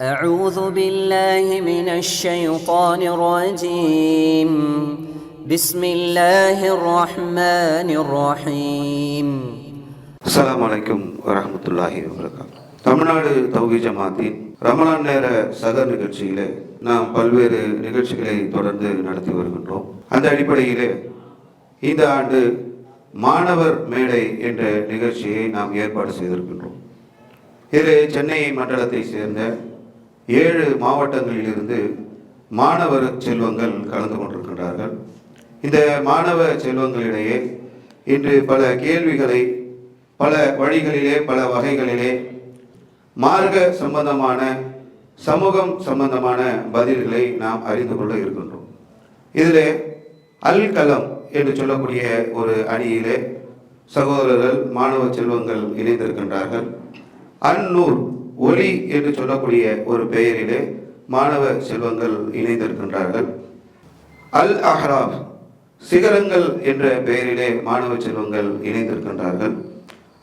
أعوذ بالله من الشيطان الرجيم بسم الله الرحمن الرحيم அஸ்ஸலாமு அலைக்கும் வரஹ்மத்துல்லாஹி வபரகாத் தமிழ்நாடு தௌஹி ஜமாத்தின் ரமலான் நேர சகர் நிகழ்ச்சியிலே நாம் பல்வேறு நிகழ்ச்சிகளை தொடர்ந்து நடத்தி வருகின்றோம் அந்த அடிப்படையிலே இந்த ஆண்டு மாணவர் மேடை என்ற நிகழ்ச்சியை நாம் ஏற்பாடு செய்திருக்கின்றோம் இதில் சென்னை மண்டலத்தை சேர்ந்த ஏழு மாவட்டங்களிலிருந்து மாணவர் செல்வங்கள் கலந்து கொண்டிருக்கின்றார்கள். இந்த மாணவ செல்வங்களிடையே இன்று பல கேள்விகளை பல வழிகளிலே பல வகைகளிலே மார்க்க சம்பந்தமான சமூகம் சம்பந்தமான பதில்களை நாம் அறிந்து கொள்ள இருக்கின்றோம். இதிலே அல் கலம் என்று சொல்லக்கூடிய ஒரு அணியிலே சகோதரர்கள் மாணவ செல்வங்கள் இணைந்திருக்கின்றார்கள். அந்நூர் ஒளி என்று சொல்லக்கூடிய ஒரு பெயரிலே மாணவ செல்வங்கள் இணைந்திருக்கின்றார்கள். அல் அஹ்ராப் சிகரங்கள் என்ற பெயரிலே மாணவ செல்வங்கள் இணைந்திருக்கின்றார்கள்.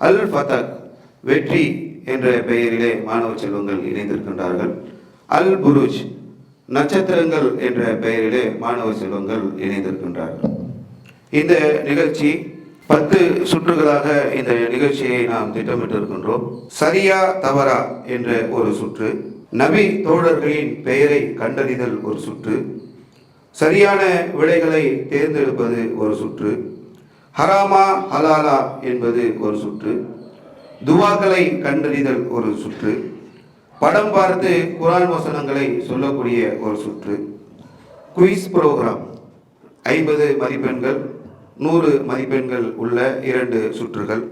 அல் ஃபதக் வெற்றி என்ற பெயரிலே மாணவ செல்வங்கள் இணைந்திருக்கின்றார்கள். அல் புருஜ் நட்சத்திரங்கள் என்ற பெயரிலே மாணவ செல்வங்கள் இணைந்திருக்கின்றார்கள். இந்த நிகழ்ச்சி பத்து சுற்றுகளாக இந்த நிகழ்ச்சியை நாம் திட்டமிட்டு இருக்கின்றோம் சரியா தவறா என்ற ஒரு சுற்று நபி தோழர்களின் பெயரை கண்டறிதல் ஒரு சுற்று சரியான விடைகளை தேர்ந்தெடுப்பது ஒரு சுற்று ஹராமா ஹலாலா என்பது ஒரு சுற்று துவாக்களை கண்டறிதல் ஒரு சுற்று படம் பார்த்து குரான் வசனங்களை சொல்லக்கூடிய ஒரு சுற்று குயிஸ் ப்ரோக்ராம் ஐம்பது மதிப்பெண்கள் நூறு மதிப்பெண்கள் உள்ள இரண்டு சுற்றுகள்.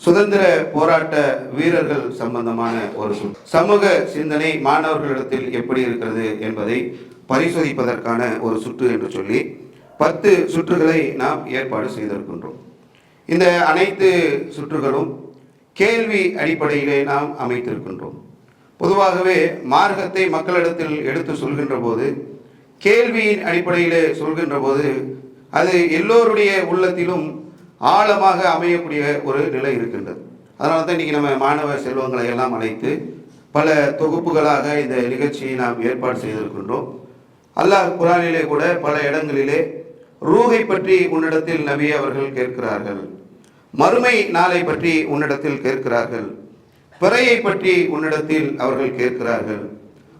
சுதந்திர போராட்ட வீரர்கள் சம்பந்தமான ஒரு சுற்று. சமூக சிந்தனை மாணவர்களிடத்தில் எப்படி இருக்கிறது என்பதை பரிசோதிப்பதற்கான ஒரு சுற்று என்று சொல்லி பத்து சுற்றுகளை நாம் ஏற்பாடு செய்திருக்கின்றோம். இந்த அனைத்து சுற்றுகளும் கேள்வி அடிப்படையிலே நாம் அமைத்திருக்கின்றோம். பொதுவாகவே மார்க்கத்தை மக்களிடத்தில் எடுத்து சொல்கின்ற போது கேள்வியின் அடிப்படையிலே சொல்கின்ற போது அது எல்லோருடைய உள்ளத்திலும் ஆழமாக அமையக்கூடிய ஒரு நிலை இருக்கின்றது. அதனால தான் இன்றைக்கி நம்ம மாணவ செல்வங்களை எல்லாம் அழைத்து பல தொகுப்புகளாக இந்த நிகழ்ச்சியை நாம் ஏற்பாடு செய்திருக்கின்றோம். அல்லாஹ் குரானிலே கூட பல இடங்களிலே ரூகை பற்றி உன்னிடத்தில் நபி அவர்கள் கேட்கிறார்கள். மறுமை நாளை பற்றி உன்னிடத்தில் கேட்கிறார்கள். பிறையை பற்றி உன்னிடத்தில் அவர்கள் கேட்கிறார்கள்.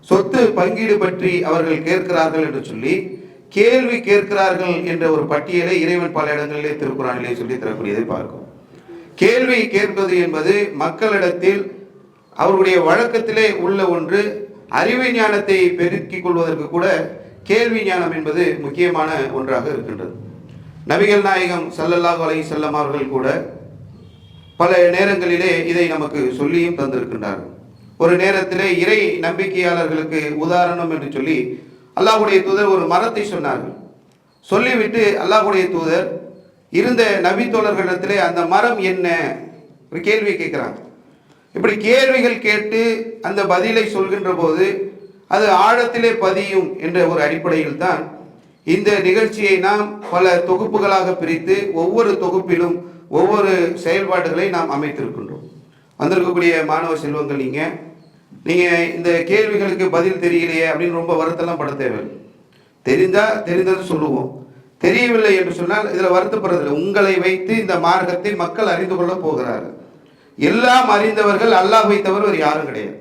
சொத்து பங்கீடு பற்றி அவர்கள் கேட்கிறார்கள் என்று சொல்லி கேள்வி கேட்கிறார்கள் என்ற ஒரு பட்டியலை இறைவன் பல இடங்களிலே திருக்குறானிலே சொல்லி தரக்கூடியதை பார்க்கும். கேள்வி கேட்பது என்பது மக்களிடத்தில் அவருடைய வழக்கத்திலே உள்ள ஒன்று அறிவு ஞானத்தை பெருக்கிக் கொள்வதற்கு கூட கேள்வி ஞானம் என்பது முக்கியமான ஒன்றாக இருக்கின்றது. நபிகள் நாயகம் ஸல்லல்லாஹு அலை செல்லம் அவர்கள் கூட பல நேரங்களிலே இதை நமக்கு சொல்லியும் தந்திருக்கின்றார்கள். ஒரு நேரத்திலே இறை நம்பிக்கையாளர்களுக்கு உதாரணம் என்று சொல்லி அல்லாஹுடைய தூதர் ஒரு மரத்தை சொன்னார்கள். சொல்லிவிட்டு அல்லாஹுடைய தூதர் இருந்த நபி தோழர்களிடத்திலே அந்த மரம் என்ன? ஒரு கேள்வி கேட்குறாங்க இப்படி கேள்விகள் கேட்டு அந்த பதிலை சொல்கின்ற போது அது ஆழத்திலே பதியும் என்ற ஒரு அடிப்படையில் தான் இந்த நிகழ்ச்சியை நாம் பல தொகுப்புகளாக பிரித்து ஒவ்வொரு தொகுப்பிலும் ஒவ்வொரு செயல்பாடுகளை நாம் அமைத்திருக்கின்றோம். வந்திருக்கக்கூடிய மாணவ செல்வங்கள் நீங்கள் நீங்கள் இந்த கேள்விகளுக்கு பதில் தெரியலையே அப்படின்னு ரொம்ப வருத்தம்லாம் பட தேவையில்லை. தெரிந்தால் தெரிந்தது சொல்லுவோம். தெரியவில்லை என்று சொன்னால் இதில் வருத்தப்படுறதில்லை உங்களை வைத்து இந்த மார்க்கத்தை மக்கள் அறிந்து கொள்ள போகிறார்கள். எல்லாம் அறிந்தவர்கள் அல்லாஹ் வைத்தவர் வேறு யாரும் கிடையாது.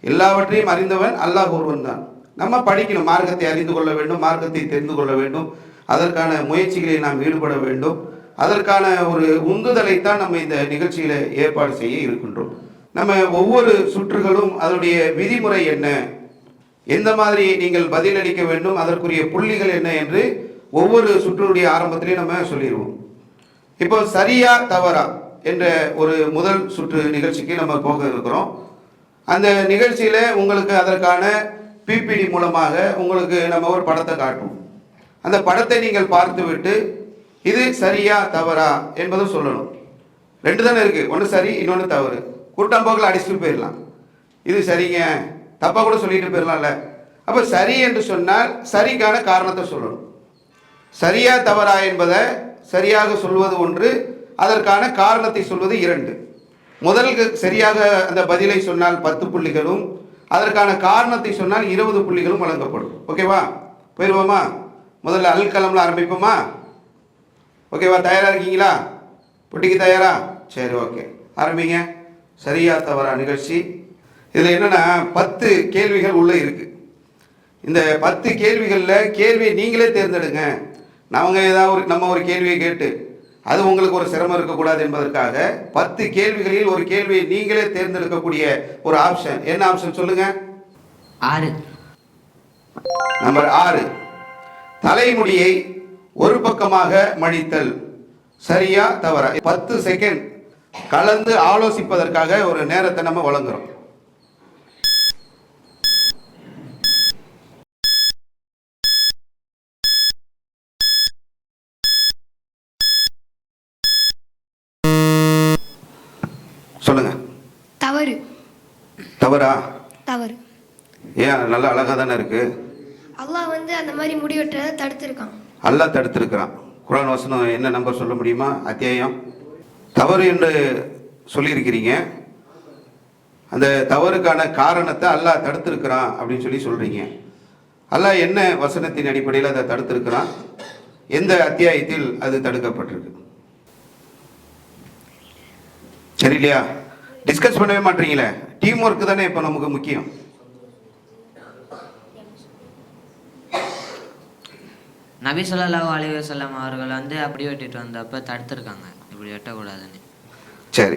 எல்லாவற்றையும் அறிந்தவன் அல்லாஹ் ஒருவன் தான். நம்ம படிக்கணும். மார்க்கத்தை அறிந்து கொள்ள வேண்டும் மார்க்கத்தை தெரிந்து கொள்ள வேண்டும். அதற்கான முயற்சிகளில் நாம் ஈடுபட வேண்டும். அதற்கான ஒரு உந்துதலைத்தான் நம்ம இந்த நிகழ்ச்சியில ஏற்பாடு செய்ய இருக்கின்றோம். நம்ம ஒவ்வொரு சுற்றுகளும் அதனுடைய விதிமுறை என்ன? எந்த மாதிரி நீங்கள் பதிலளிக்க வேண்டும்? அதற்குரிய புள்ளிகள் என்ன என்று ஒவ்வொரு சுற்றுடைய ஆரம்பத்திலையும் நம்ம சொல்லிடுவோம். இப்போ சரியா தவறா என்ற ஒரு முதல் சுற்று நிகழ்ச்சிக்கு நம்ம போக இருக்கிறோம். அந்த நிகழ்ச்சியில் உங்களுக்கு அதற்கான பிபிடி மூலமாக உங்களுக்கு நம்ம ஒரு படத்தை காட்டுவோம். அந்த படத்தை நீங்கள் பார்த்துவிட்டு இது சரியா தவறா என்பதும் சொல்லணும். ரெண்டு தானே இருக்குது ஒன்று சரி இன்னொன்று தவறு. குருட்டம்போக்கில் அடிச்சுட்டு போயிடலாம். இது சரிங்க. தப்பாக கூட சொல்லிட்டு போயிடலாம்ல. அப்போ சரி என்று சொன்னால் சரிக்கான காரணத்தை சொல்லணும். சரியா தவறா என்பதை சரியாக சொல்வது ஒன்று அதற்கான காரணத்தை சொல்வது இரண்டு. முதல் சரியாக அந்த பதிலை சொன்னால் பத்து புள்ளிகளும் அதற்கான காரணத்தை சொன்னால் இருபது புள்ளிகளும் வழங்கப்படும். ஓகேவா? போயிடுவோமா? முதல்ல அல் கலம்ல ஆரம்பிப்போமா? ஓகேவா? தயாரா இருக்கீங்களா? புட்டிக்கு தயாரா? சரி ஓகே. ஆரம்பிங்க. சரியா தவறா நிகழ்ச்சி? இதில் என்னன்னா பத்து கேள்விகள் உள்ள இருக்கு. இந்த பத்து கேள்விகளில் கேள்வியை நீங்களே தேர்ந்தெடுங்க. அவங்க ஏதாவது ஒரு நம்ம ஒரு கேள்வியை கேட்டு அது உங்களுக்கு ஒரு சிரமம் இருக்கக்கூடாது என்பதற்காக பத்து கேள்விகளில் ஒரு கேள்வியை நீங்களே தேர்ந்தெடுக்கக்கூடிய ஒரு ஆப்ஷன் என்ன ஆப்ஷன் சொல்லுங்க? ஆறு. நம்பர் ஆறு. தலைமுடியை ஒரு பக்கமாக மடித்தல். சரியா தவறா? பத்து செகண்ட் கலந்து ஆலோசிப்பதற்காக ஒரு நேரத்தை நம்ம வழங்குறோம். சொல்லுங்க. தவறு. தவறா? தவறு. ஏன் நல்லா அழகா தானே இருக்கு? அல்லாஹ் வந்து அந்த மாதிரி முடிவெட்டுறதை தடுத்திருக்கான். அல்லாஹ் தடுத்திருக்கிறான். குரான் வசனம் என்ன நம்பர் சொல்ல முடியுமா? அத்தியாயம் தவறு என்று சொல்லியிருக்கிறீங்க. அந்த தவறுக்கான காரணத்தை அல்லாஹ் தடுத்திருக்கிறான் அப்படின்னு சொல்லி சொல்கிறீங்க அல்லாஹ் என்ன வசனத்தின் அடிப்படையில் அதை தடுத்திருக்கிறான்? எந்த அத்தியாயத்தில் அது தடுக்கப்பட்டிருக்கு? சரி இல்லையா? டிஸ்கஸ் பண்ணவே மாட்டீங்களே? டீம் ஒர்க் தானே இப்போ நமக்கு முக்கியம். நபி ஸல்லல்லாஹு அலைஹி வஸல்லம் அவர்கள் வந்து அப்படி வெட்டிட்டு வந்தப்ப தடுத்திருக்காங்க. இப்படி வெட்டக்கூடாதுன்னு சரி.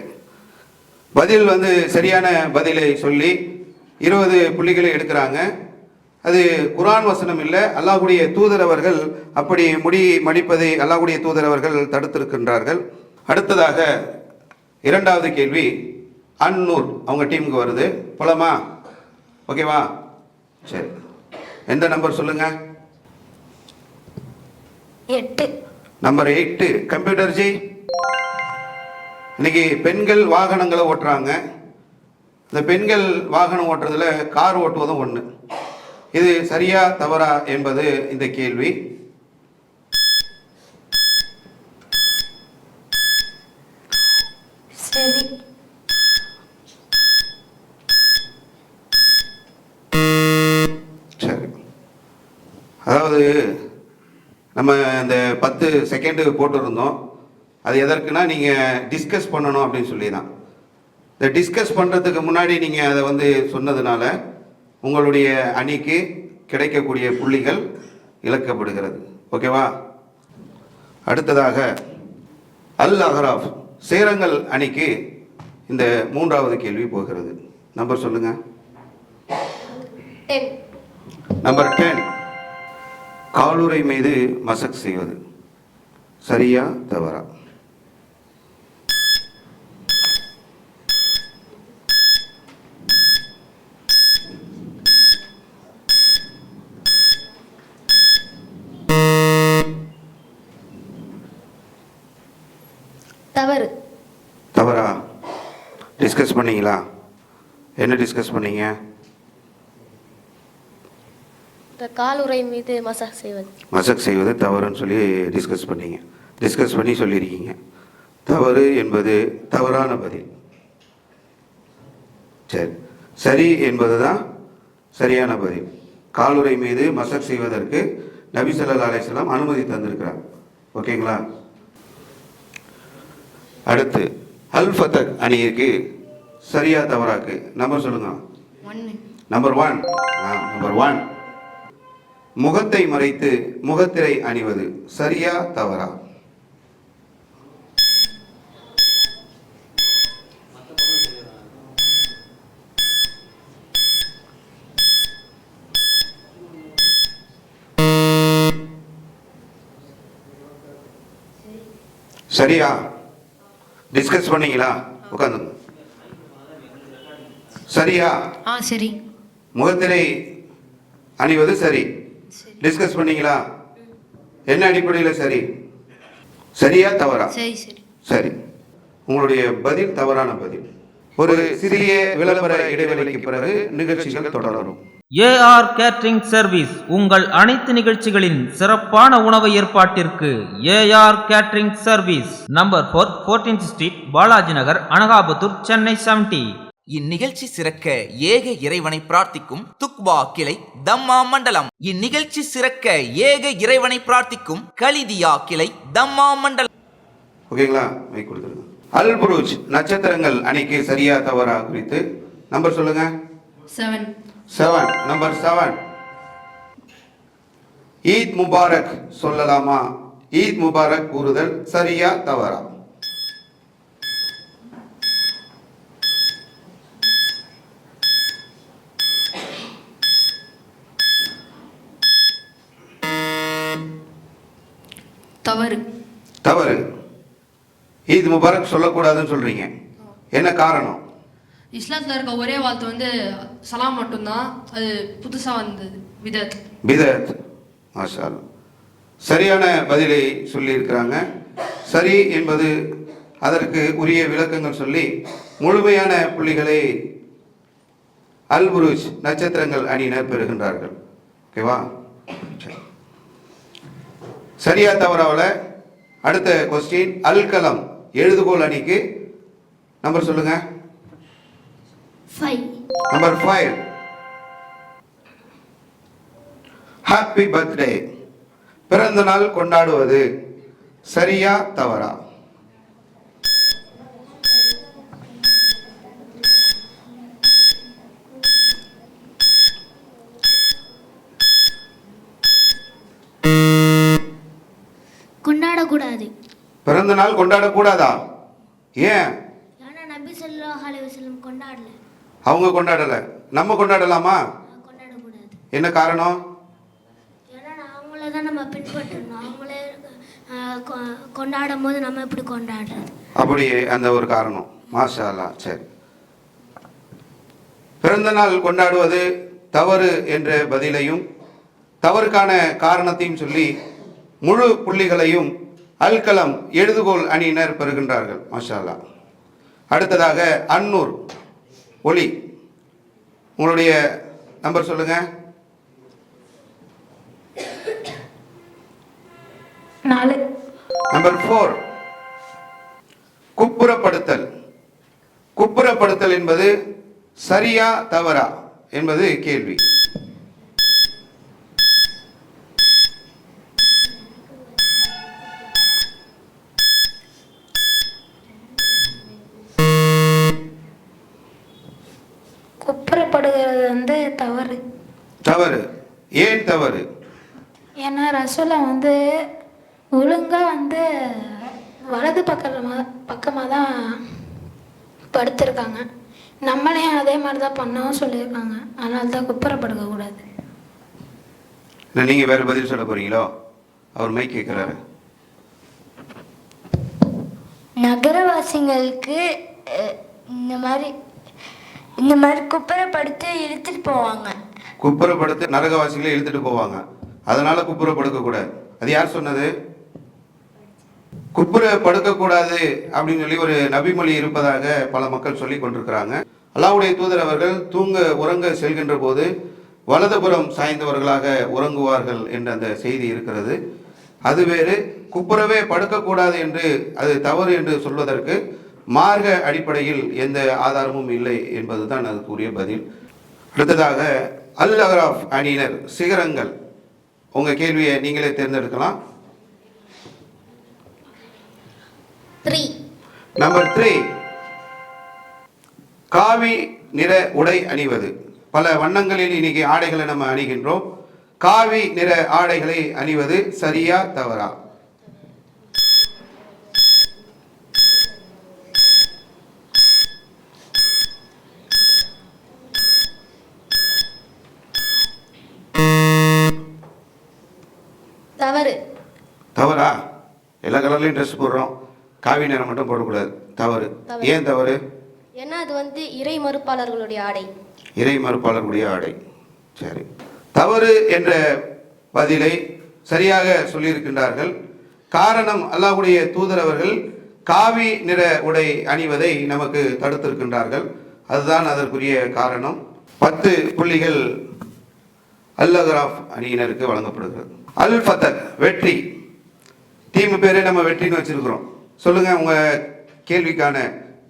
பதில் வந்து சரியான பதிலை சொல்லி இருபது புள்ளிகளை எடுக்கிறாங்க. அது குரான் வசனம் இல்லை அல்லாஹ்வுடைய தூதர் அவர்கள் அப்படி முடி மடிப்பதை அல்லாஹ்வுடைய தூதர் அவர்கள் தடுத்திருக்கின்றார்கள். அடுத்ததாக இரண்டாவது கேள்வி அன்னூர் அவங்க டீமுக்கு வருது. போலாமா? ஓகேவா? சரி. எந்த நம்பர் சொல்லுங்க? எட்டு. நம்பர் எயிட்டு கம்ப்யூட்டர் ஜி? இன்னைக்கு பெண்கள் வாகனங்களை ஓட்டுறாங்க. இந்த பெண்கள் வாகனம் ஓட்டுறதுல கார் ஓட்டுவதும் ஒன்று இது சரியா தவறா என்பது இந்த கேள்வி. அதாவது நம்ம இந்த பத்து செகண்டு போட்டிருந்தோம். அது எதற்குன்னா நீங்கள் டிஸ்கஸ் பண்ணணும் அப்படின்னு சொல்லி தான் இந்த டிஸ்கஸ் பண்ணுறதுக்கு முன்னாடி நீங்கள் அதை வந்து சொன்னதுனால உங்களுடைய அணிக்கு கிடைக்கக்கூடிய புள்ளிகள் இழக்கப்படுகிறது. ஓகேவா? அடுத்ததாக அல் அஹ்ராஃப் சேரங்கல் அணிக்கு இந்த மூன்றாவது கேள்வி போகிறது. நம்பர் சொல்லுங்க. நம்பர் டென் காலுறை மீது மசக் செய்வது. சரியா தவறா? தவறு. தவறா? டிஸ்கஸ் பண்ணீங்களா? என்ன டிஸ்கஸ் பண்ணீங்க? இந்த காலுறை மீது மசாஜ் செய்வது. மசக் செய்வது தவறுன்னு சொல்லி டிஸ்கஸ் பண்ணீங்க. டிஸ்கஸ் பண்ணி சொல்லியிருக்கீங்க. தவறு என்பது தவறான பதில். சரி. சரி என்பது தான் சரியான பதில். காலுறை மீது மசக் செய்வதற்கு நபி ஸல்லல்லாஹு அலைஹி வஸல்லம் அனுமதி தந்திருக்கிறார். ஓகேங்களா? அடுத்து அல் ஃபத்தக் அணியிற்கு சரியா தவறாக்கு. நம்பர் சொல்லுங்க. நம்பர் ஒன் நம்பர் ஒன் முகத்தை மறைத்து முகத்திரை அணிவது சரியா தவறா? சரியா? டிஸ்கஸ் பண்ணீங்களா உட்காந்து சரியா? ஆ சரி. முகத்திரை அணிவது சரி. டிஸ்கஸ் பண்ணீங்களா என்ன அடிப்படையில் சரி? சரியா தவறா? சரி சரி. சரி. உங்களுடைய பதில் தவறான பதில். ஒரு சிறிய விளம்பர இடைவெளிக்கு பிறகு நிகழ்ச்சிகள் தொடரும். ஏஆர் கேட்டரிங் சர்வீஸ் உங்கள் அனைத்து நிகழ்ச்சிகளின் சிறப்பான உணவு ஏற்பாட்டிற்கு AR catering service number four fourteenth street Balaji Nagar Anakaputhur Chennai seventy இந்நிகழ்ச்சி சிறக்க ஏக இறைவனை பிரார்த்திக்கும் துக்பா கிளை தம்மா மண்டலம். இந்நிகழ்ச்சி சிறக்க ஏக இறைவனை பிரார்த்திக்கும் கலிதியா கிளை தம்மா மண்டலம். ஓகேங்களா? மைக் கொடுத்துருங்க. அல் புரூஜ் நட்சத்திரங்கள் அணிக்கு சரியா தவறா குறித்து நம்பர் சொல்லுங்க. Seven seven number seven Eid Mubarak சொல்லலாமா? ஈத் முபாரக் கூறுதல் சரியா தவறா? தவறு. தவறு. ஈத் முபாரக் சொல்லக்கூடாதுன்னு சொல்றீங்க. என்ன காரணம்? இஸ்லாத்தில் இருக்க ஒரே வாழ்த்து வந்து சலாம் மட்டும்தான். அது புதுசாக வந்தது. விதத் விதத் மாஷால் சரியான பதிலை சொல்லியிருக்கிறாங்க. சரி என்பது அதற்கு உரிய விளக்கங்கள் சொல்லி முழுமையான புள்ளிகளை அல்புருஜ் நட்சத்திரங்கள் அணியினர் பெறுகின்றார்கள். ஓகேவா? சரியா தவறாவில் அடுத்த கொஸ்டின் அல்கலம். எழுதுகோள் எழுதுகோல் அணிக்கு நம்பர் சொல்லுங்கள் நம்பர் ஃபைவ் ஹாப்பி பர்த்டே பிறந்த நாள் கொண்டாடுவது சரியா தவறா? கொண்டாடக்கூடாது. பிறந்த நாள் கொண்டாடக்கூடாதா? ஏன் ஏன்னா நபி ஸல்லல்லாஹு அலைஹி வஸல்லம் கொண்டாடல அவங்க கொண்டாடல. நம்ம கொண்டாடலாமா? என்ன காரணம்? கொண்டாடும் போது நம்ம எப்படி கொண்டாடுறது? அப்படி அந்த ஒரு காரணம். மாஷா அல்லாஹ் சரி. பிறந்த நாள் கொண்டாடுவது தவறு என்ற பதிலையும் தவறுக்கான காரணத்தையும் சொல்லி முழு புள்ளிகளையும் அல்கலம் எழுதுகோல் அணியினர் பெறுகின்றார்கள். மாஷா அல்லாஹ் அடுத்ததாக அன்னூர். ஒளி உங்களுடைய நம்பர் சொல்லுங்க. நாலு. Number four. குப்புறப்படுத்தல். குப்புறப்படுத்தல் என்பது சரியா தவறா என்பது கேள்வி. வந்து தவறு. தவறு. ஏன் தவறு? ஏன்னா ரசோலா வந்து ஒழுங்காக வந்து வலது பக்கமாக பக்கமாக தான் படுத்திருக்காங்க. நம்மளையும் அதே மாதிரி தான் பண்ணவும் சொல்லியிருக்காங்க. அதனால தான் குப்புறப்படுக்கக்கூடாது. இல்லை நீங்க வேற பதில் சொல்ல போறீங்களோ? அவர் மைக் கேட்கிறாரு நகரவாசிங்களுக்கு அஹ், இந்த மாதிரி இந்த மாதிரி குப்புறப்படுத்தி இழுத்துட்டு போவாங்க. குப்புறப்படுத்த நரகவாசிகளை இழுத்துட்டு போவாங்க. அதனால குப்புறப்படுக்க கூடாது. அது யார் சொன்னது? குப்புற படுக்கக்கூடாது அப்படின்னு சொல்லி ஒரு நபிமொழி இருப்பதாக பல மக்கள் சொல்லி கொண்டிருக்கிறாங்க. அல்லாவுடைய தூதர் அவர்கள் தூங்க உறங்க செல்கின்ற போது வலதுபுறம் சாய்ந்தவர்களாக உறங்குவார்கள் என்ற அந்த செய்தி இருக்கிறது. அது வேறு குப்புறவே படுக்கக்கூடாது என்று அது தவறு என்று சொல்வதற்கு மார்க்க அடிப்படையில் எந்த ஆதாரமும் இல்லை என்பதுதான் அதுக்குரிய பதில். அடுத்ததாக அல் அகராஃப் அணியினர் சிகரங்கள். உங்க கேள்வியை நீங்களே தேர்ந்தெடுக்கலாம். த்ரீ நம்பர் த்ரீ காவி நிற உடை அணிவது. பல வண்ணங்களில் இன்னைக்கு ஆடைகளை நம்ம அணிகின்றோம். காவி நிற ஆடைகளை அணிவது சரியா தவறு? தவறா? எல்லா கலர்லையும் ட்ரெஸ் போடுறோம். காவி நிறம் மட்டும் போடக்கூடாது. தவறு. ஏன் தவறு? ஏன்னா அது வந்து இறை மறுப்பாளர்களுடைய ஆடை. இறை மறுப்பாளர்களுடைய ஆடை. சரி. தவறு என்ற பதிலை சரியாக சொல்லியிருக்கின்றார்கள். காரணம் அல்லாஹ்வுடைய தூதர் அவர்கள் காவி நிற உடை அணிவதை நமக்கு தடுத்திருக்கின்றார்கள். அதுதான் அதற்குரிய காரணம். பத்து புள்ளிகள் அல்லகராஃப் அணியினருக்கு வழங்கப்படுகிறது. அல் ஃபத்தக் வெற்றி. டீம் பேரே நம்ம வெற்றின்னு வச்சிருக்கிறோம். சொல்லுங்க உங்க கேள்விக்கான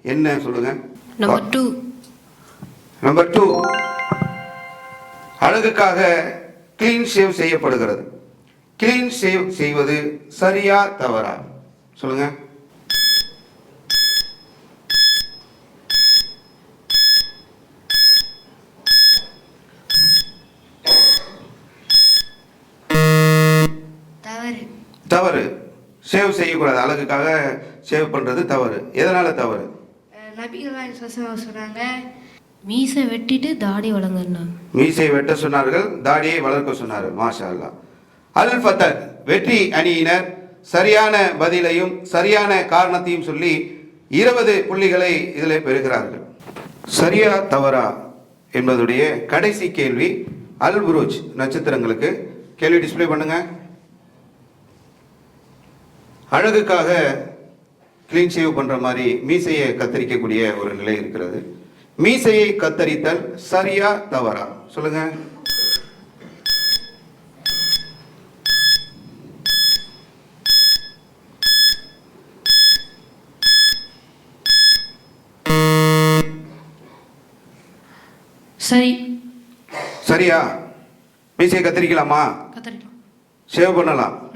என்ன சொல்லுங்க? நம்பர் டூ நம்பர் டூ அழகுக்காக கிளீன் ஷேவ் செய்யப்படுகிறது. கிளீன் ஷேவ் செய்வது சரியா தவறா? சொல்லுங்க. தவறு. ஷேவ் செய்யக்கூடாது. அழகுக்காக ஷேவ் பண்றது தவறு. எதனால தவறு? நபிகள் சொன்னாங்க மீசை வெட்டிட்டு தாடி வளங்கண்ணா மீசை வெட்ட சொன்னார்கள் தாடியை வளர்க்க சொன்னார்கள். மாஷா அல்லாஹ் அல் ஃபத்தர் வெற்றி அணியினர். சரியான பதிலையும் சரியான காரணத்தையும் சொல்லி இருபது புள்ளிகளை இதில் பெறுகிறார்கள். சரியா தவறா என்பதுடைய கடைசி கேள்வி அல் புரூஜ் நட்சத்திரங்களுக்கு. கேள்வி டிஸ்ப்ளே பண்ணுங்க. அழகுக்காக க்ளீன் ஷேவ் பண்ற மாதிரி மீசையை கத்தரிக்கக்கூடிய ஒரு நிலை இருக்கிறது. மீசையை கத்தரித்தல் சரியா தவறா? சொல்லுங்க. சரி. சரியா? மீசையை கத்தரிக்கலாமா? கத்தரிக்கலாம். ஷேவ் பண்ணலாம்.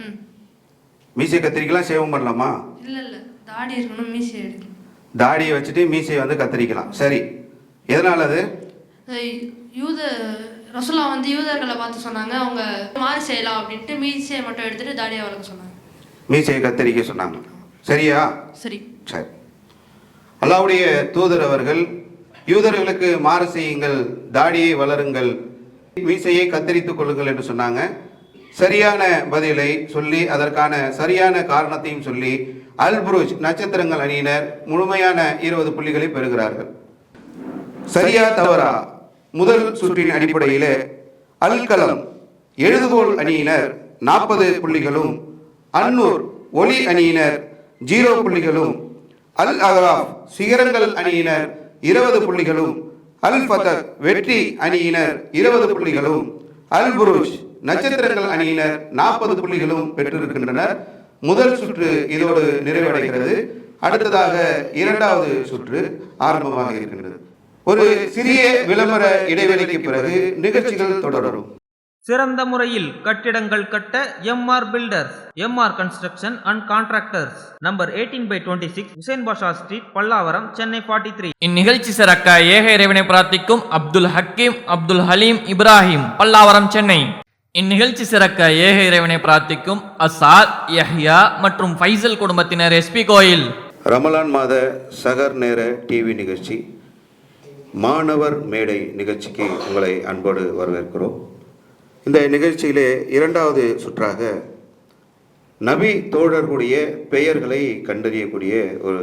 ம் மீசையை கத்தரிக்கலாம் ஷேவ் பண்ணலாமா? இல்லை இல்லை தாடி இருக்கணும் மீசை எடுக்கணும் தாடியை வச்சுட்டு மீசையை வந்து கத்தரிக்கலாம். சரி. எதனால அது? யூத ரசுல்லா வந்து யூதர்களை பார்த்து சொன்னாங்க. அவங்க மாறு செய்யலாம் அப்படின்ட்டு மீசையை மட்டும் எடுத்துட்டு தாடியை வளர்க்க சொன்னாங்க. மீசையை கத்தரிக்க சொன்னாங்க. சரியா? சரி. சரி. அல்லாவுடைய தூதர் அவர்கள் யூதர்களுக்கு மாறு செய்யுங்கள் தாடியை வளருங்கள் மீசையை கத்தரித்துக் கொள்ளுங்கள் என்று சொன்னாங்க. சரியான பதிலை சொல்லி அதற்கான சரியான காரணத்தையும் சொல்லி அல் புருஜ் நட்சத்திரங்கள் அணியினர். முழுமையான இருபது புள்ளிகளை பெறுகிறார்கள். சரியா தவறா? முதல் சுற்றின் அடிப்படையிலே அல்கலம் எழுதுகோள் அணியினர் நாற்பது புள்ளிகளும் அன்னூர் ஒளி அணியினர் ஜீரோ புள்ளிகளும் அல் அகராப் சிகரங்கள் அணியினர் இருபது புள்ளிகளும் அல் ஃபதர் வெற்றி அணியினர் இருபது புள்ளிகளும் அல் நட்சத்திரங்கள் அணியினர். நாற்பது புள்ளிகளும் பெற்றிருக்கின்றனர். முதல் சுற்று இதோடு நிறைவடைகிறது. அடுத்ததாக இரண்டாவது சுற்று ஆரம்பமாக இருக்கின்றது. ஒரு சிறிய விளம்பர இடைவெளிக்கு பிறகு நிகழ்ச்சிகள் தொடரும். சிறந்த முறையில் கட்டிடங்கள் கட்ட MR builders MR construction and contractors number eighteen by twenty six Hussain Basha street Pallavaram Chennai forty three இந்நிகழ்ச்சி சிறக்க ஏக இறைவனை பிரார்த்திக்கும் அப்துல் ஹக்கீம் அப்துல் ஹலீம் இப்ராஹிம் பல்லாவரம் சென்னை. இந்நிகழ்ச்சி சிறக்க ஏக இறைவனை பிரார்த்திக்கும் அசாத் யஹ்யா மற்றும் ஃபைசல் குடும்பத்தினர் எஸ்பி கோயில். ரமலான் மாத சகர் நேர டிவி நிகழ்ச்சி மாணவர் மேடை நிகழ்ச்சிக்கு உங்களை அன்போடு வரவேற்கிறோம். இந்த நிகழ்ச்சியிலே இரண்டாவது சுற்றாக நபி தோழர்களுடைய பெயர்களை கண்டறியக்கூடிய ஒரு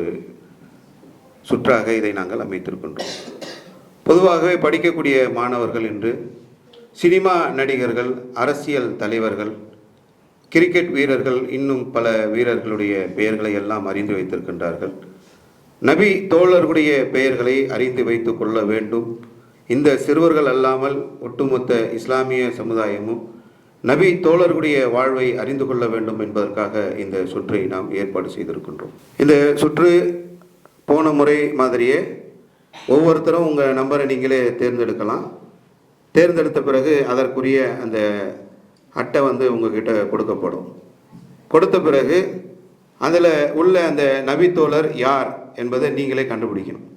சுற்றாக இதை நாங்கள் அமைத்திருக்கின்றோம். பொதுவாகவே படிக்கக்கூடிய மாணவர்கள் இன்று சினிமா நடிகர்கள் அரசியல் தலைவர்கள் கிரிக்கெட் வீரர்கள் இன்னும் பல வீரர்களுடைய பெயர்களை எல்லாம் அறிந்து வைத்திருக்கின்றார்கள். நபி தோழர்களுடைய பெயர்களை அறிந்து வைத்துக் கொள்ள வேண்டும். இந்த சிறுவர்கள் அல்லாமல் ஒட்டுமொத்த இஸ்லாமிய சமுதாயமும் நபி தோழர்களுடைய வாழ்வை அறிந்து கொள்ள வேண்டும் என்பதற்காக இந்த சுற்றை நாம் ஏற்பாடு செய்திருக்கின்றோம். இந்த சுற்று போன முறை மாதிரியே ஒவ்வொருத்தரும் உங்கள் நம்பரை நீங்களே தேர்ந்தெடுக்கலாம். தேர்ந்தெடுத்த பிறகு அதற்குரிய அந்த அட்டை வந்து உங்ககிட்ட கொடுக்கப்படும். கொடுத்த பிறகு அதில் உள்ள அந்த நபித்தோழர் யார் என்பதை நீங்களே கண்டுபிடிக்கணும்.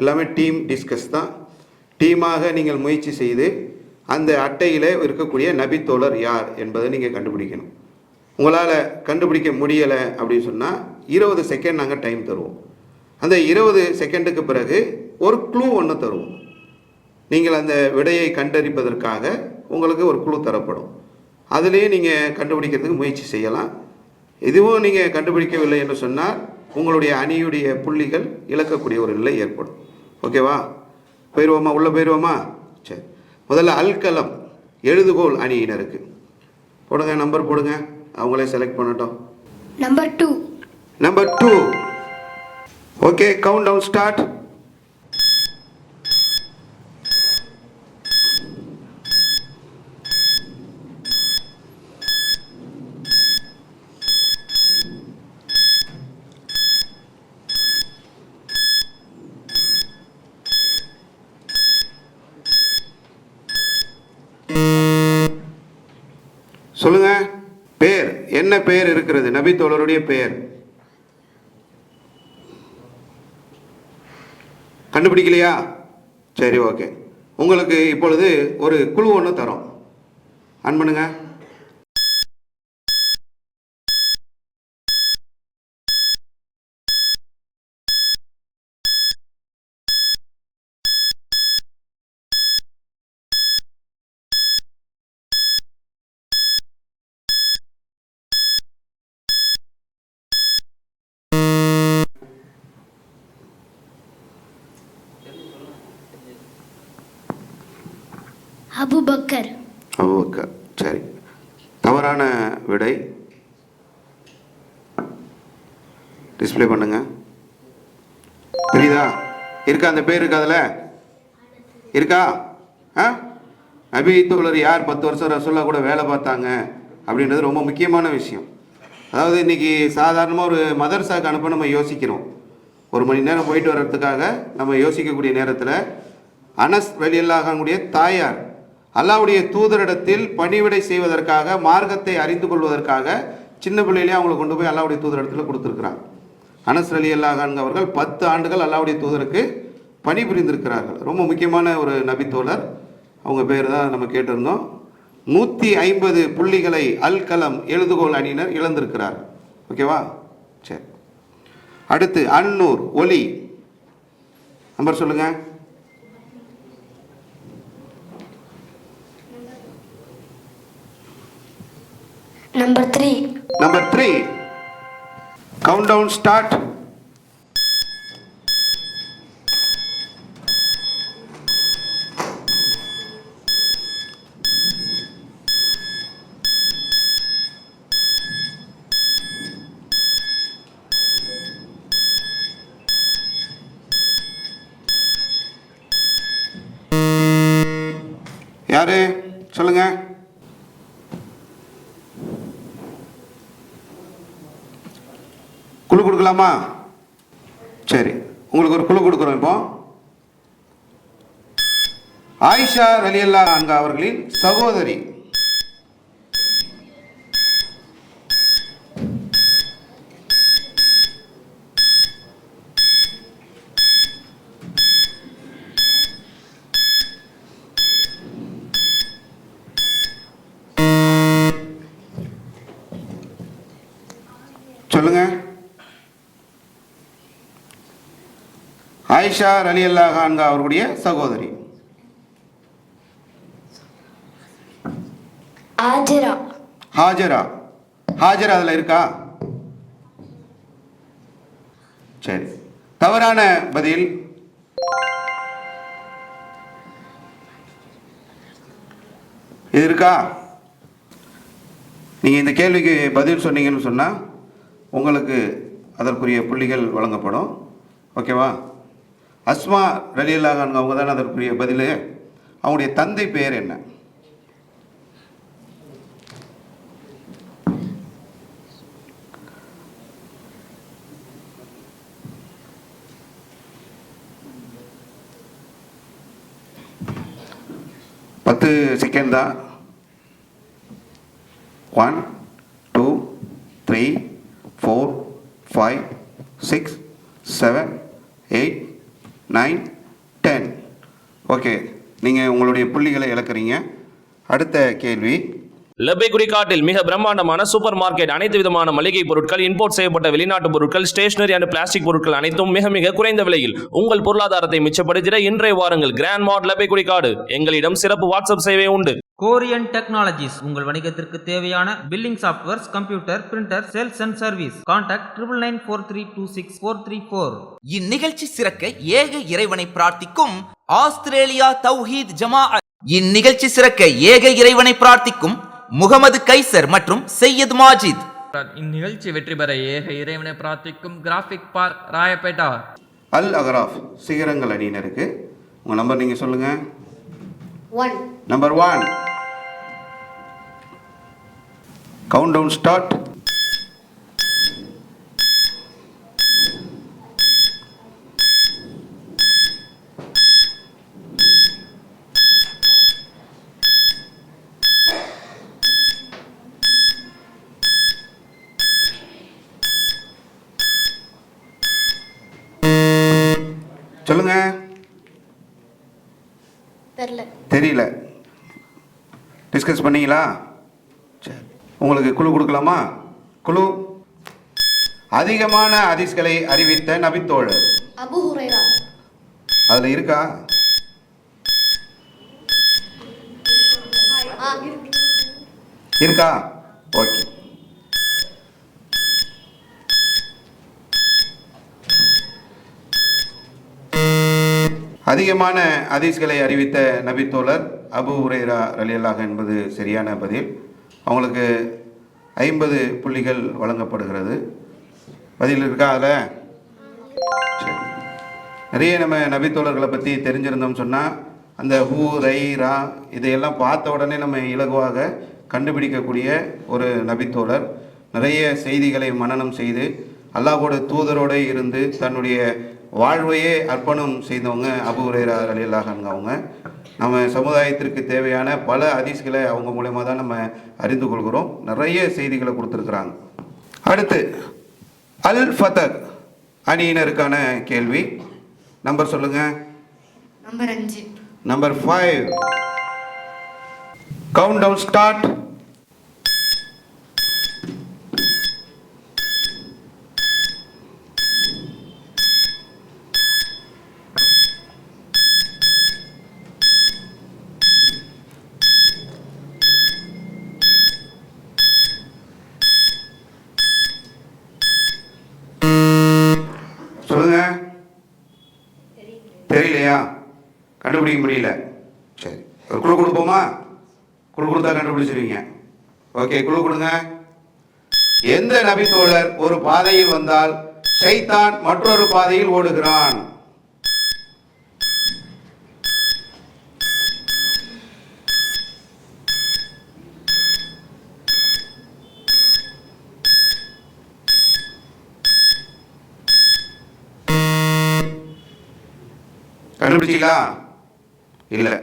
எல்லாமே டீம் டிஸ்கஸ் தான். டீமாக நீங்கள் முயற்சி செய்து அந்த அட்டையில் இருக்கக்கூடிய நபித்தோழர் யார் என்பதை நீங்கள் கண்டுபிடிக்கணும். உங்களால் கண்டுபிடிக்க முடியலை அப்படின்னு சொன்னால் இருபது செகண்ட் நாங்கள் டைம் தருவோம். அந்த இருபது செகண்டுக்கு பிறகு ஒரு க்ளூ ஒன்று தருவோம். நீங்கள் அந்த விடையை கண்டறிப்பதற்காக உங்களுக்கு ஒரு குழு தரப்படும். அதுலேயே நீங்கள் கண்டுபிடிக்கிறதுக்கு முயற்சி செய்யலாம். இதுவும் நீங்கள் கண்டுபிடிக்கவில்லை என்று சொன்னால் உங்களுடைய அணியுடைய புள்ளிகள் இழக்கக்கூடிய ஒரு நிலை ஏற்படும். ஓகேவா போயிடுவோமா உள்ளே போயிடுவோமா சரி முதல்ல அல்கலம் எழுதுகோல் அணியினருக்கு. போடுங்க நம்பர் போடுங்க. அவங்களே செலக்ட் பண்ணட்டும். Number two number two okay count down start இருக்கிறது. நபி தோழருடைய பெயர். கண்டுபிடிக்கலையா? சரி ஓகே உங்களுக்கு இப்பொழுது ஒரு குழு ஒன்று தரோம். அன்பனுங்க. அபுபக்கர். அபுபக்கர். சரி. தவறான விடை. டிஸ்ப்ளே பண்ணுங்க. தெரியுதா? இருக்கா அந்த பேர் இருக்கா அதில்? இருக்கா? ஆ? நபி தோழர் யார் பத்து வருஷம் ரசோல்லா கூட வேலை பார்த்தாங்க அப்படின்றது ரொம்ப முக்கியமான விஷயம். அதாவது இன்றைக்கி சாதாரணமாக ஒரு மதர்சாக்கு அனுப்ப நம்ம யோசிக்கிறோம். ஒரு மணி நேரம் போயிட்டு வர்றதுக்காக நம்ம யோசிக்கக்கூடிய நேரத்தில் அனஸ் வெளியல்லாகக்கூடிய தாயார் அல்லாவுடைய தூதரிடத்தில் பணிவிடை செய்வதற்காக மார்க்கத்தை அறிந்து கொள்வதற்காக சின்ன பிள்ளையிலே அவங்களை கொண்டு போய் அல்லாவுடைய தூதரிடத்தில் கொடுத்துருக்குறாங்க அனஸ் அலி அல்லாஹான் அவர்கள் பத்து ஆண்டுகள் அல்லாவுடைய தூதருக்கு பணிபுரிந்திருக்கிறார்கள் ரொம்ப முக்கியமான ஒரு நபித்தோழர் அவங்க பேர் தான் நம்ம கேட்டிருந்தோம். நூற்றி ஐம்பது புள்ளிகளை அல் கலம் எழுதுகோல் அணியினர் இழந்திருக்கிறார். ஓகேவா? சரி. அடுத்து அன்னூர் ஒலி. நம்பர் சொல்லுங்கள் number three number three count down கொடுக்கலாமா? சரி உங்களுக்கு ஒரு குழு கொடுக்குறோம் இப்போ. ஆயிஷா ரலியல்லா அன்கா அவர்களின் சகோதரி. ஆயிஷா ரலியல்லா அன்கா அவர்களுடைய சகோதரி. ஆஜரா ஹாஜரா. ஹாஜரா அதில் இருக்கா? சரி. தவறான பதில். இது இருக்கா? நீங்கள் இந்த கேள்விக்கு பதில் சொன்னீங்கன்னு சொன்னால் உங்களுக்கு அதற்குரிய புள்ளிகள் வழங்கப்படும். ஓகேவா? அஸ்மா ரலியல்லாஹ் அவங்க தானே அதற்குரிய பதில்? அவங்களுடைய தந்தை பெயர் என்ன? பத்து செகண்ட் தான். One two three four five six seven eight nine ten okay நீங்கள் உங்களுடைய புள்ளிகளை இழக்கிறீங்க. அடுத்த கேள்வி. லெபேகுடி காட்டில் மிக பிரம்மாண்டமான சூப்பர் மார்க்கெட் அனைத்து விதமான மளிகை பொருட்கள் இம்போர்ட் செய்யப்பட்ட வெளிநாட்டு பொருட்கள் ஸ்டேஷனரி அண்ட் பிளாஸ்டிக் பொருட்கள் அனைத்தும் மிக மிக குறைந்த விலையில் உங்கள் பொருளாதாரத்தை மிச்சப்படுத்திட இன்றைய வாருங்கள். கிராண்ட் மார்ட் லெபேகுடி காடு. எங்களிடம் சிறப்பு வாட்ஸ்அப் சேவை உண்டு. கோரியன் டெக்னாலஜிஸ் உங்கள் வணிகத்திற்கு தேவையான billing softwares computer printer sales and service contact triple nine four three two six four three four இந்நிகழ்ச்சி சிறக்க ஏக இறைவனை பிரார்த்திக்கும் ஆஸ்திரேலியா தௌஹீத் ஜமா இந்நிகழ்ச்சி சிறக்க ஏக இறைவனை பிரார்த்திக்கும் முகமது கைசர் மற்றும் செய்யத் மாஜித். இந்நிகழ்ச்சி வெற்றி பெற ஏக இறைவனை பிரார்த்திக்கும் கிராஃபிக் பார்க் ராயப்பேட்டா. அல் அகராஃப் சிகரங்கள் அணியினருக்கு. உங்கள் நம்பர் நீங்கள் சொல்லுங்கள் One. Number one. Countdown start. சொல்லுங்கள் தெரியல. டிஸ்கஸ் பண்ணீங்களா? சரி. உங்களுக்கு குழு கொடுக்கலாமா? குழு? அதிகமான ஹதீஸ்களை அறிவித்த நபித்தோழர். அபு ஹுரைரா. அதில் இருக்கா. இருக்கா? ஓகே. அதிகமான ஹதீஸ்களை அறிவித்த நபித்தோழர் அபு உரைரா ரலியல்லாக என்பது சரியான பதில். அவங்களுக்கு ஐம்பது புள்ளிகள் வழங்கப்படுகிறது. பதில் இருக்கா அதில்? சரி. நிறைய நம்ம நபித்தோழர்களை பற்றி தெரிஞ்சிருந்தோம் சொன்னால் அந்த ஹூ ரை ரா இதையெல்லாம் பார்த்த உடனே நம்ம இலகுவாக கண்டுபிடிக்கக்கூடிய ஒரு நபித்தோழர் நிறைய செய்திகளை மனனம் செய்து அல்லாஹோட தூதரோடு இருந்து தன்னுடைய வாழ்வையே அர்ப்பணம் செய்தவங்க அபு உரைரா அலியல்லாஹாங்க அவங்க. நம்ம சமுதாயத்திற்கு தேவையான பல ஹதீஸ்களை அவங்க மூலயமா தான் நம்ம அறிந்து கொள்கிறோம். நிறைய செய்திகளை கொடுத்துருக்குறாங்க. அடுத்து அல் ஃபதக் அணியினருக்கான கேள்வி. நம்பர் சொல்லுங்க. நம்பர் அஞ்சு. Number five count down start சொல்லுங்க தெரியலையா கண்டுபிடிக்க முடியல. சரி. ஒரு குழு கொடுப்போமா? குழு கொடுத்தா கண்டுபிடிச்சிருவீங்க. ஓகே குழு கொடுங்க. எந்த நபித்தோழர் ஒரு பாதையில் வந்தால் சைத்தான் மற்றொரு பாதையில் ஓடுகிறான்? கண்டுபிடிச்சிக்கலாம் இல்லை.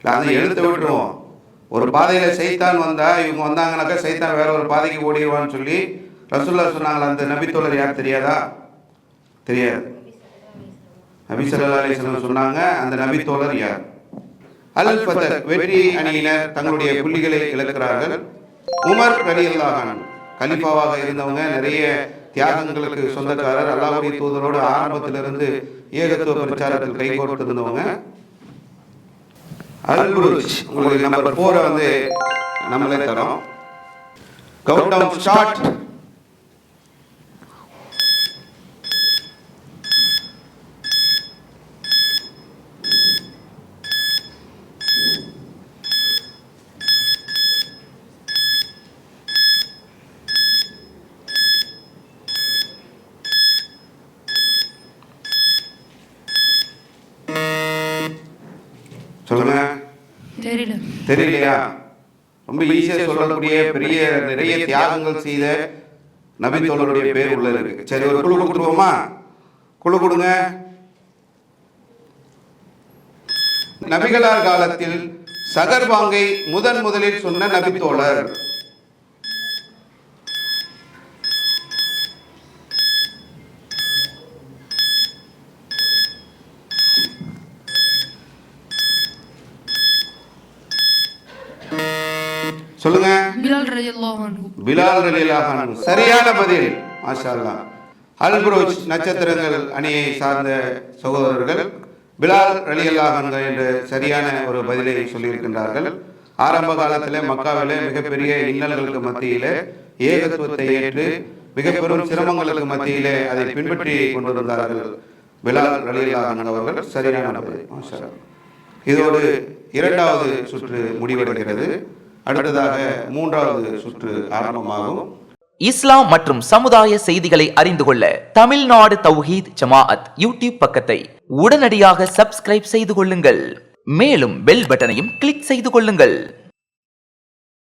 இல்லை அதை எழுத்து விட்டுருவோம். ஒரு பாதையில் சைத்தான் வந்தா இவங்க வந்தாங்கனாக்கா சைத்தான் வேற ஒரு பாதைக்கு ஓடிடுவான்னு சொல்லி ரசுல்லா சொன்னாங்களா அந்த நபித்தோழர் யார் தெரியாதா? தெரியாது. நபி ஸல்லல்லாஹு சொன்னாங்க அந்த நபித்தோழர் யார்? அல் ஃபதக் வெற்றி அணியினர் தங்களுடைய புள்ளிகளை இழக்கிறார்கள். உமர் ரலியல்லாஹு அன்ஹு கலிஃபாவாக இருந்தவங்க நிறைய தியாகங்களுக்கு சொந்தக்காரர் அல்லாவுடைய தூதரோடு ஆரம்பத்திலிருந்து ஏகத்துவ பிரச்சாரத்தில் கைகோர்த்திருந்தவங்க கோர்த்து உங்களுக்கு நம்பர் ஃபோரை வந்து நம்மளே தரோம். கவுண்ட் டவுன் ஸ்டார்ட் சொல்லுங்க தெரியல தெரியலையா? ரொம்ப ஈஸியாக சொல்லக்கூடிய பெரிய நிறைய தியாகங்கள் செய்த நபித்தோழருடைய பேர் உள்ள இருக்கு. சரி ஒரு குழு கொடுத்துருவோமா? குழு கொடுங்க. நபிகளார் காலத்தில் சகர்பாங்கை முதன் முதலில் சொன்ன நபித்தோழர். சொல்லுங்க. பிலால் ரலியல்லாஹு சரியான பதில். மாஷா அல்லாஹ் அல் புரூஜ் நட்சத்திரங்கள் அணியை சார்ந்த சகோதரர்கள் பிலால் ரலியல்லாஹு என்று சரியான ஒரு பதிலை சொல்லியிருக்கின்றார்கள். ஆரம்ப காலத்தில் மக்காவிலே மிகப்பெரிய இன்னல்களுக்கு மத்தியிலே ஏகத்துவத்தை ஏற்று மிக பெரும் சிரமங்களுக்கு மத்தியிலே அதை பின்பற்றி கொண்டிருந்தார்கள் பிலால் ரலியல்லாஹு அவர்கள். சரியான பதில். இதோடு இரண்டாவது சுற்று முடிவடைகிறது. அடுத்ததாக மூன்றாவது சுற்று ஆரம்பமாகும். இஸ்லாம் மற்றும் சமுதாய செய்திகளை அறிந்து கொள்ள தமிழ்நாடு தௌஹீத் ஜமாஅத் யூடியூப் பக்கத்தை உடனடியாக சப்ஸ்கிரைப் செய்து கொள்ளுங்கள். மேலும் பெல் பட்டனையும் கிளிக் செய்து கொள்ளுங்கள்.